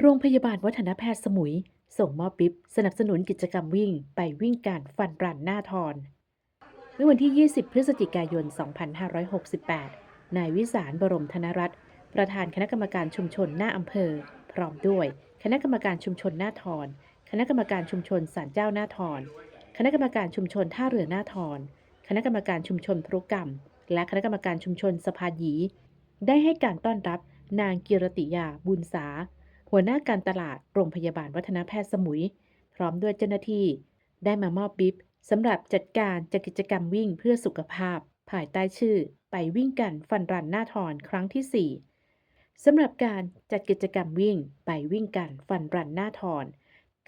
โรงพยาบาลวัฒนแพทย์สมุย ส่งมอบปิ๊บสนับสนุนกิจกรรมวิ่ง ไปวิ่งการฟันรันหน้าทอนเมื่อวันที่ 20 พฤศจิกายน 2568 นายวิสารบรมธนรัตน์ประธานคณะกรรมการชุมชนหน้าอำเภอ พร้อมด้วย คณะกรรมการชุมชนหน้าทอน คณะกรรมการชุมชนศาลเจ้าหน้าทอน คณะกรรมการชุมชนท่าเรือหน้าทอน คณะกรรมการชุมชนพรุกรรม และคณะกรรมการชุมชนสะพานหยี ได้ให้การต้อนรับนางกิรติยาบุญสา หัวหน้าการตลาดโรงพยาบาลวัฒนแพทย์สมุย พร้อมด้วยเจ้าหน้าที่ได้มามอบบิ๊บสำหรับจัดการจัดกิจกรรมวิ่งเพื่อสุขภาพ ภายใต้ชื่อ ไปวิ่งกันฟันรันหน้าทอนครั้งที่ 4 สำหรับการจัดกิจกรรมวิ่ง ไปวิ่งกันฟันรันหน้าทอน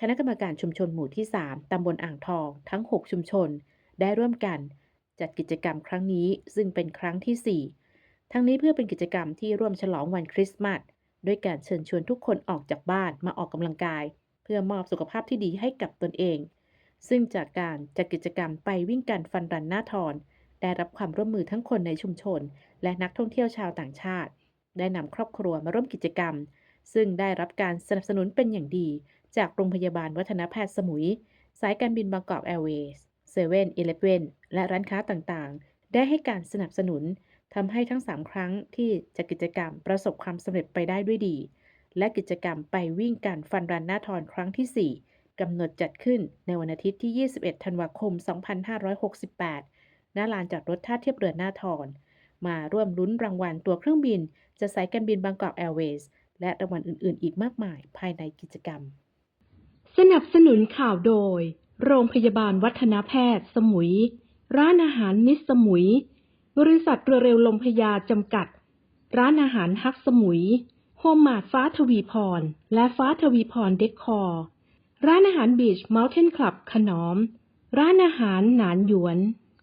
คณะกรรมการชุมชนหมู่ที่ 3 ตำบลอ่างทอง ทั้ง 6 ชุมชน ได้ร่วมกันจัดกิจกรรมครั้งนี้ซึ่งเป็นครั้งที่ 4 ทั้งนี้เพื่อเป็นกิจกรรมที่ร่วมฉลองวันคริสต์มาส ด้วยการเชิญชวนทุกคนออกจากบ้านมาออกกำลังกาย เพื่อมอบสุขภาพที่ดีให้กับตนเอง ซึ่งจากการจัดกิจกรรมไปวิ่งกันฟันรันหน้าทอน ได้รับความร่วมมือทั้งคนในชุมชน และนักท่องเที่ยวชาวต่างชาติ ได้นำครอบครัวมาร่วมกิจกรรม ซึ่งได้รับการสนับสนุนเป็นอย่างดี จากโรงพยาบาลวัฒนแพทย์สมุย สายการบินบางกอกแอร์เวย์เซเว่นอีเลฟเว่นและร้านค้าต่างๆ ได้ให้การสนับสนุน ทำให้ทั้ง 3 ครั้งที่จัดกิจกรรมประสบความสำเร็จไปได้ด้วยดี และกิจกรรมไปวิ่งกันฟันรันหน้าทอนครั้งที่ 4 กำหนดจัดขึ้นในวันอาทิตย์ที่ 21 ธันวาคม 2568ณลานจอดรถท่าเทียบเรือหน้าทอน มาร่วมลุ้นรางวัลตัวเครื่องบินจากสายการบินบางกอกแอร์เวย์และรางวัลอื่น ๆ อีกมากมายภายในกิจกรรม สนับสนุนข่าวโดย โรงพยาบาลวัฒนแพทย์ สมุย ร้านอาหารมิสสมุย บริษัทเรือเร็วลมพยาจำกัด ร้านอาหารฮักสมุย โฮมมาดฟ้าทวีพร และฟ้าทวีพรเดคคอร์ร้านอาหารบีชเมลเทนคลับขนอม ร้านอาหารหนานหยวน